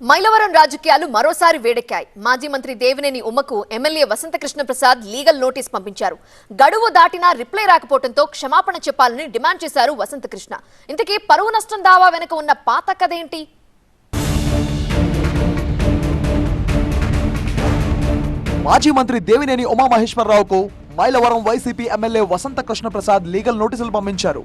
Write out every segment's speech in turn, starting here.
మైలవరం రాజకీయాలు మరోసారి వేడెక్కాయి. మాజీ మంత్రి Devineni ఉమ్మకు MLA Vasanthakrishna Prasad legal notice పంపించారు. గడువు దాటినా రిప్లై రాకపోవడంతో క్షమాపణ చెప్పాలని డిమాండ్ చేశారు వసంత కృష్ణ ఇంతకీ పరువు నష్టం దావా వెనుక ఉన్న పాత కథ ఏంటి? మాజీ మంత్రి Devineni ఉమామహేశ్వరరావుకు Mylavaram YCP MLA Vasanthakrishna Prasad legal నోటీసులు పంపించారు.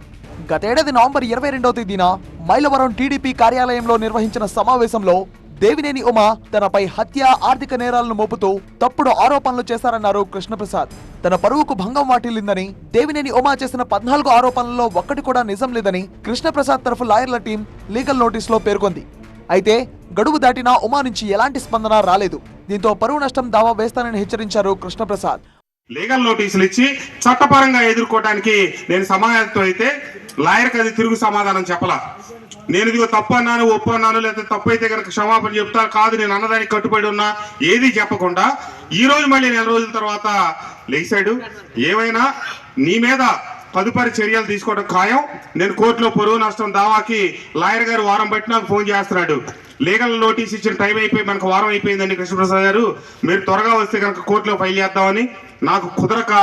గతేడాది నవంబర్ ఇరవై రెండవ తేదీన మైలవరం టీడీపీ కార్యాలయంలో నిర్వహించిన సమావేశంలో దేవినేని ఉమ తనపై హత్య ఆర్థిక నేరాలను మోపుతూ తప్పుడు ఆరోపణలు చేశారన్నారు కృష్ణప్రసాద్. తన పరువుకు భంగం వాటిల్లిందని దేవినేని ఉమా చేసిన పద్నాలుగు ఆరోపణలలో ఒక్కటి కూడా నిజం లేదని కృష్ణప్రసాద్ తరఫు లాయర్ల టీం లీగల్ నోటీసులో పేర్కొంది. అయితే గడువు దాటినా ఉమా నుంచి ఎలాంటి స్పందన రాలేదు. దీంతో పరువు నష్టం దావా వేస్తానని హెచ్చరించారు కృష్ణప్రసాద్. లీగల్ నోటీసులు ఇచ్చి చట్టపరంగా ఎదుర్కోవడానికి నేను సమాయత్తం అయితే లాయర్కి అది తిరుగు సమాధానం చెప్పలా. నేను ఇదిగో తప్పు అన్నాను ఒప్పు అన్నాను లేకపోతే తప్పు అయితే కనుక క్షమాపణ చెప్తా కాదు నేను అన్నదానికి కట్టుబడి ఉన్నా ఏది చెప్పకుండా ఈ రోజు మళ్ళీ నెల రోజుల తర్వాత లేచాడు. ఏమైనా నీ మీద తదుపరి చర్యలు తీసుకోవడం ఖాయం? నేను కోర్టులో పొరుగు నష్టం దావాకి లాయర్ గారు వారం బట్టి నాకు ఫోన్ చేస్తున్నాడు. లీగల్ నోటీస్ ఇచ్చిన టైం అయిపోయి మనకు వారం అయిపోయిందండి కృష్ణప్రసాద్ గారు. మీరు త్వరగా వస్తే కనుక కోర్టులో ఫైల్ చేద్దామని నాకు కుదరక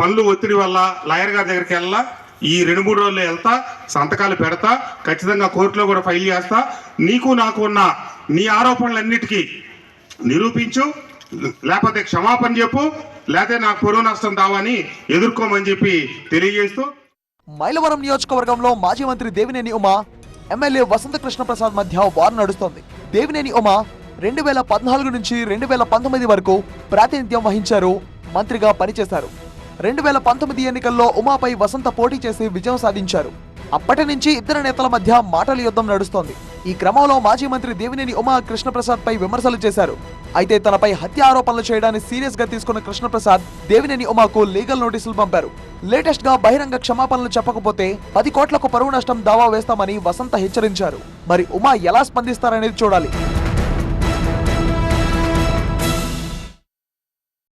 పనులు ఒత్తిడి వల్ల లాయర్ గారి దగ్గరికి వెళ్ళా ఈ రెండు మూడు రోజుల్లో వెళ్తా సంతకాలు పెడతా ఖచ్చితంగా కోర్టులో కూడా ఫైల్ చేస్తా. నీకు నాకు ఉన్న నీ ఆరోపణలన్నిటికీ నిరూపించు లేకపోతే క్షమాపణ చెప్పు లేకపోతే నాకు పొరుగు నష్టం దావని ఎదుర్కోమని చెప్పి తెలియజేస్తూ. మైలవరం నియోజకవర్గంలో మాజీ మంత్రి దేవినేని ఉమ ఎమ్మెల్యే వసంత కృష్ణ ప్రసాద్ మధ్య వారు నడుస్తోంది. దేవినేని ఉమ రెండు వేల పద్నాలుగు నుంచి రెండు వేల పంతొమ్మిది వరకు ప్రాతినిధ్యం వహించారు మంత్రిగా పనిచేశారు. రెండు వేల పంతొమ్మిది ఎన్నికల్లో ఉమాపై వసంత పోటీ చేసి విజయం సాధించారు. అప్పటి నుంచి ఇద్దరు నేతల మధ్య మాటల యుద్ధం నడుస్తోంది. ఈ క్రమంలో మాజీ మంత్రి దేవినేని ఉమా కృష్ణప్రసాద్ పై విమర్శలు చేశారు. అయితే తనపై హత్య ఆరోపణలు చేయడాన్ని సీరియస్గా తీసుకున్న కృష్ణప్రసాద్ దేవినేని ఉమాకు లీగల్ నోటీసులు పంపారు. లేటెస్ట్గా బహిరంగ క్షమాపణలు చెప్పకపోతే పది కోట్లకు పరువు నష్టం దావా వేస్తామని వసంత హెచ్చరించారు. మరి ఉమా ఎలా స్పందిస్తారనేది చూడాలి.